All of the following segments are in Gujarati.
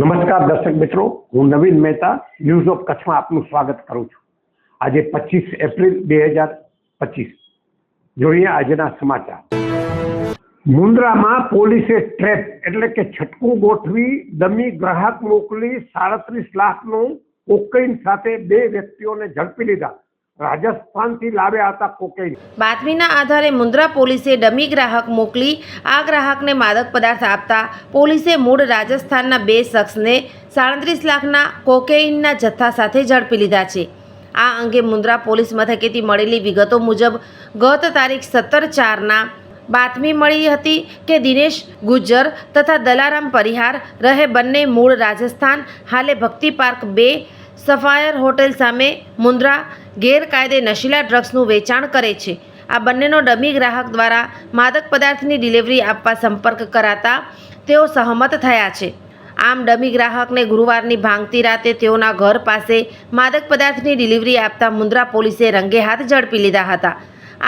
નમસ્કાર દર્શક મિત્રો, હું નવીન મહેતા ન્યૂઝ ઓફ કચ્છમાં આપનું સ્વાગત કરું છું. આજે પચીસ એપ્રિલ બે હજાર પચીસ. જોઈએ આજના સમાચાર. મુન્દ્રામાં પોલીસે ટ્રેપ, એટલે કે છટકું ગોઠવી દમી ગ્રાહક મોકલી સાડત્રીસ લાખનું કોકૈન સાથે બે વ્યક્તિઓને ઝડપી લીધા. રાજસ્થાનથી લાવ્યા હતા કોકેન બાતમીના આધારે મુન્દ્રા પોલીસે ડમી ગ્રાહક મોકલી આ ગ્રાહકને માદક પદાર્થ આપતા પોલીસે મૂળ રાજસ્થાનના બે શખ્સને સાડત્રીસ લાખના કોકેઇનના જથ્થા સાથે ઝડપી લીધા છે. આ અંગે મુન્દ્રા પોલીસ મથકેથી મળેલી વિગતો મુજબ ગત તારીખ સત્તર ચારના બાતમી મળી હતી કે દિનેશ ગુજ્જર તથા દલારામ પરિહાર રહે બંને મૂળ રાજસ્થાન હાલે ભક્તિ પાર્ક બે સફાયર હોટેલ સામે મુન્દ્રા ગેરકાયદે નશીલા ડ્રગ્સનું વેચાણ કરે છે. આ બંનેનો ડમી ગ્રાહક દ્વારા માદક પદાર્થની ડિલિવરી આપવા સંપર્ક કરાતા તેઓ સહમત થયા છે. આમ ડમી ગ્રાહકને ગુરુવારની ભાંગતી રાતે તેઓના ઘર પાસે માદક પદાર્થની ડિલિવરી આપતા મુન્દ્રા પોલીસે રંગે હાથ ઝડપી લીધા હતા.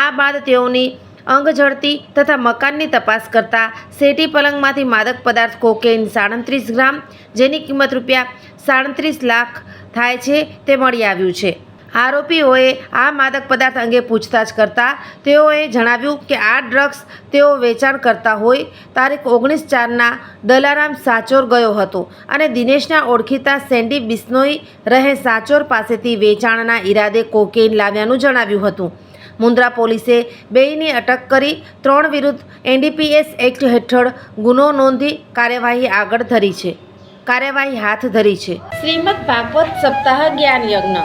આ બાદ તેઓની અંગ ઝડતી તથા મકાનની તપાસ કરતા સેટી પલંગમાંથી માદક પદાર્થ કોકેઇન સાડત્રીસ ગ્રામ, જેની કિંમત રૂપિયા સાડત્રીસ લાખ થાય છે, તે મળી આવ્યું છે. આરોપીઓએ આ માદક પદાર્થ અંગે પૂછતાછ કરતા તેઓએ જણાવ્યું કે આ ડ્રગ્સ તેઓ વેચાણ કરતા હોય. તારીખ ઓગણીસ ચારના દલારામ સાચોર ગયો હતો અને દિનેશના ઓળખીતા સેન્ડી બિસ્નોઈ રહે સાચોર પાસેથી વેચાણના ઈરાદે કોકેઇન લાવ્યાનું જણાવ્યું હતું. મુન્દ્રા પોલીસે બેયની અટક કરી ત્રણ વિરુદ્ધ એનડીપીએસ એક્ટ હેઠળ ગુનો નોંધી કાર્યવાહી આગળ ધરી છે. કાર્યવાહી હાથ ધરી છે. શ્રીમદ ભાગવત સપ્તાહ જ્ઞાન યજ્ઞ.